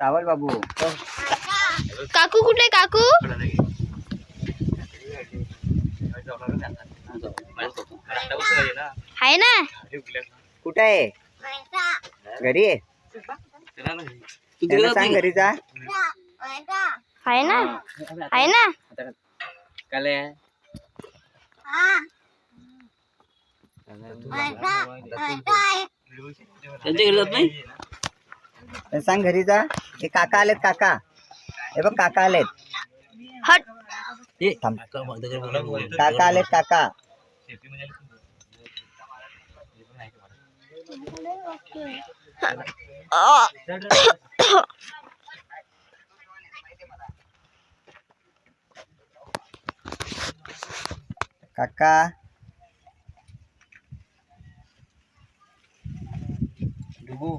Towel बाबू काकू कुठे काकू है ना कुठे आहे घरी आहे तू सांग घरी जा है ना है ना काले त्यांच्या घरी जात नाही संग घरी जा ये काका आलेत काका हे बघ काका आलेत हट ये थांब. काका आलेत काका काका डुबू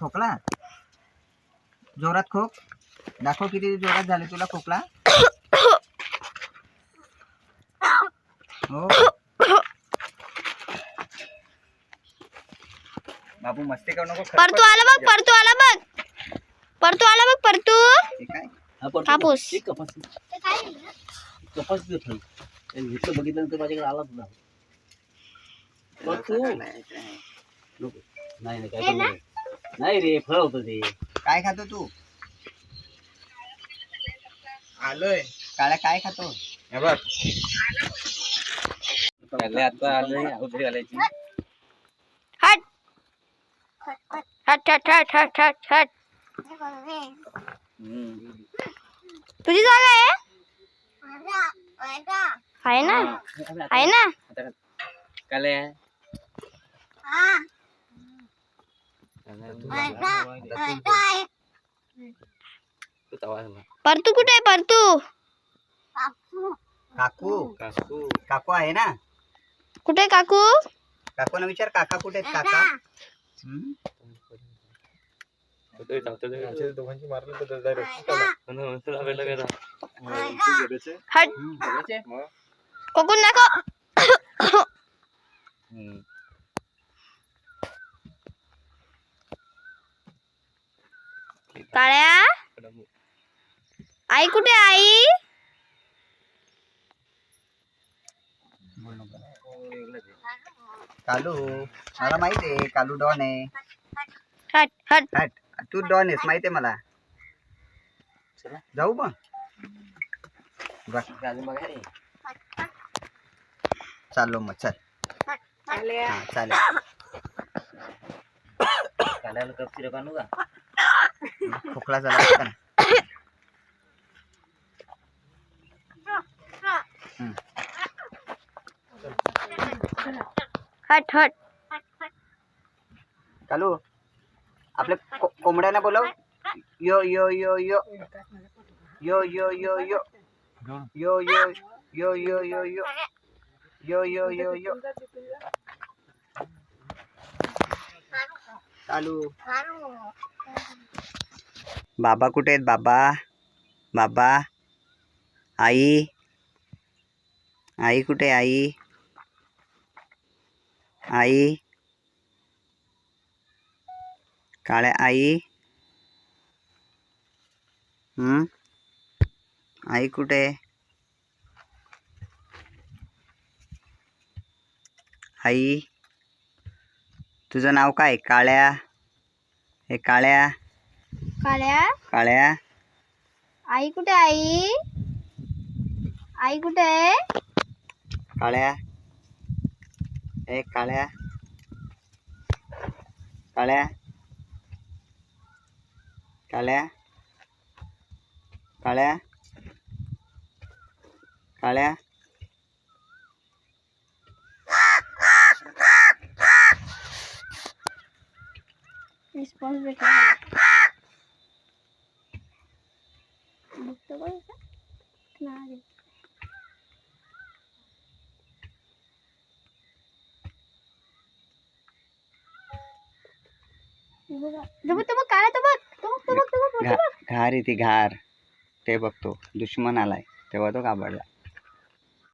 खोकला जोरात खोक दाखो कि जोरात तुला खोकला बाबू मस्ती करू नको परतू आला बघ परतू आला बघ परतू आला बघ परतू कापूस कपास कपास घेतलं बघितलं तर माझ्याकडे आलाच तुला परतू नाही नाही काय नाही रे फळ होत ते काय खातो तू आलोय काळ्या काय खातो हे बघ हट तुझी जागा आहे आहे ना आहे ना काल आहे partu kuda ya pantu. Kaku. Kaku. Kaku aye Kuda kaku. Kaku na bicara kakak kuda kakak. Hmm. Kok kok? Hmm. काळ्या आई कुठे आई कालू मला माहित आहे कालू डॉन आहे हट हट हट तू डॉन आहेस माहित आहे मला जाऊ मग बस चाललो मग चल हा, चालेल काढायला कप सिरप आणू का खोखला झाला हम्म हट हट चालू आपल्या कोंबड्याला बोलव यो यो यो यो यो यो यो यो यो यो यो यो यो यो यो यो यो यो चालू बाबा कुठे आहेत बाबा बाबा आई आई कुठे आई आई काळ्या आई आई कुठे आई तुझं नाव काय काळ्या हे काळ्या Kalea. Kalea. Ai kute ai. Ai kute. Kalea. Eh kalea. Kalea. Kalea. Kalea. Kalea. Responsible. না घार इथे घार ते बघतो दुश्मन आलाय तेव्हा तो घाबरला